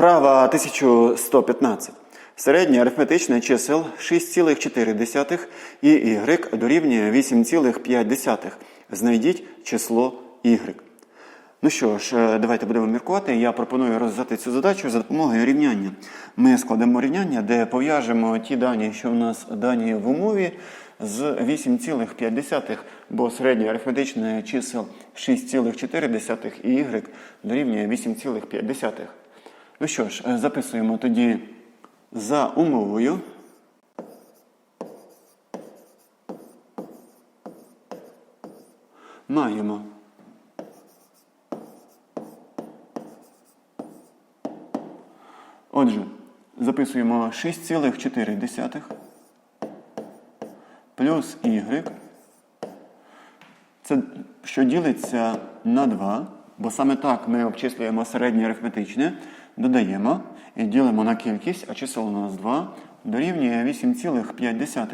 Вправа 1115. Середнє арифметичне чисел 6,4 і y дорівнює 8,5. Знайдіть число y. Ну що ж, е, давайте будемо міркувати. Я пропоную розв'язати цю задачу за допомогою рівняння. Ми складемо рівняння, де пов'яжемо ті дані, що в нас дані в умові, з 8,5, бо середнє арифметичне чисел 6,4 і y дорівнює 8,5. Ну що ж, е, записуємо тоді за умовою. Маємо Отже, записуємо 6,4 плюс y. Це що ділиться на 2, бо саме так ми обчислюємо середнє арифметичне, додаємо і ділимо на кількість, а число у нас 2 дорівнює 8,5.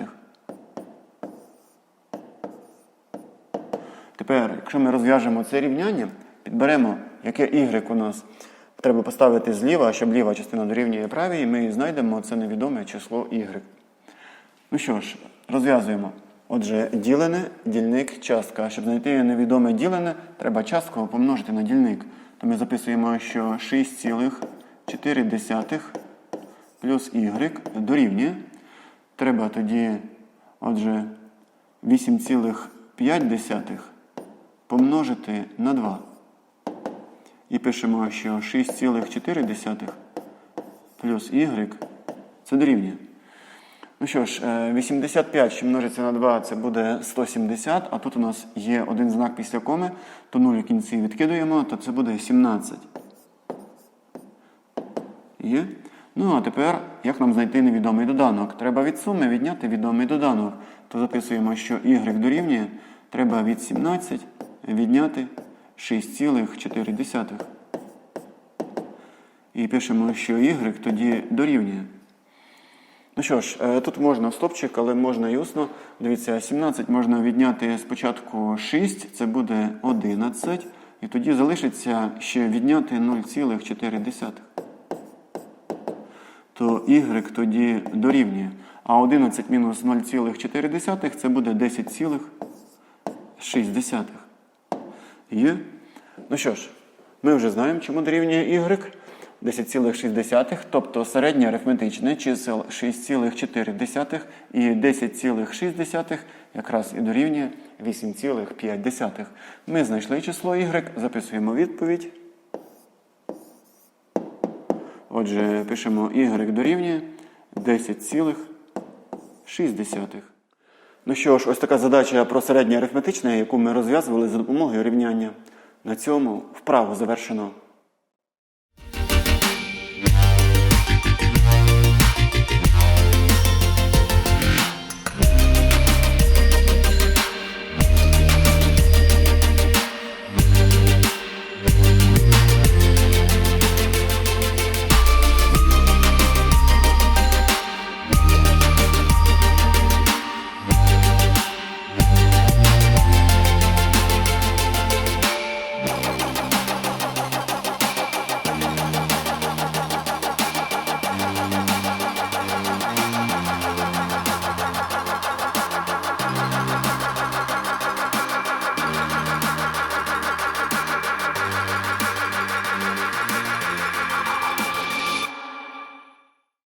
Тепер, якщо ми розв'яжемо це рівняння, підберемо, яке y у нас треба поставити зліва, щоб ліва частина дорівнює правій, і ми знайдемо це невідоме число y. Ну що ж, розв'язуємо. Отже, ділене, дільник, частка. Щоб знайти невідоме ділене, треба частку помножити на дільник. Ми записуємо, що 6,4 плюс y дорівнює. Треба тоді, отже, 8,5 помножити на 2. І пишемо, що 6,4 плюс y це дорівнює. Ну що ж, е, 85, що множиться на 2, це буде 170, а тут у нас є один знак після коми, то 0 в кінці відкидуємо, то це буде 17. Є? Ну, а тепер, як нам знайти невідомий доданок? Треба від суми відняти відомий доданок. То записуємо, що y дорівнює, треба від 17 відняти 6,4. І пишемо, що y тоді дорівнює. Ну що ж, е, тут можна стопчик, але можна і усно. Дивіться, 17 можна відняти спочатку 6, це буде 11. І тоді залишиться ще відняти 0,4. То y тоді дорівнює. А 11 мінус 0,4 це буде 10,6. Є? Ну що ж, ми вже знаємо, чому дорівнює y. 10,6, тобто середнє арифметичне чисел 6,4 і 10,6 якраз і дорівнює 8,5. Ми знайшли число y, записуємо відповідь. Отже, пишемо y дорівнює 10,6. Ну що ж, ось така задача про середнє арифметичне, яку ми розв'язували за допомогою рівняння. На цьому вправо завершено.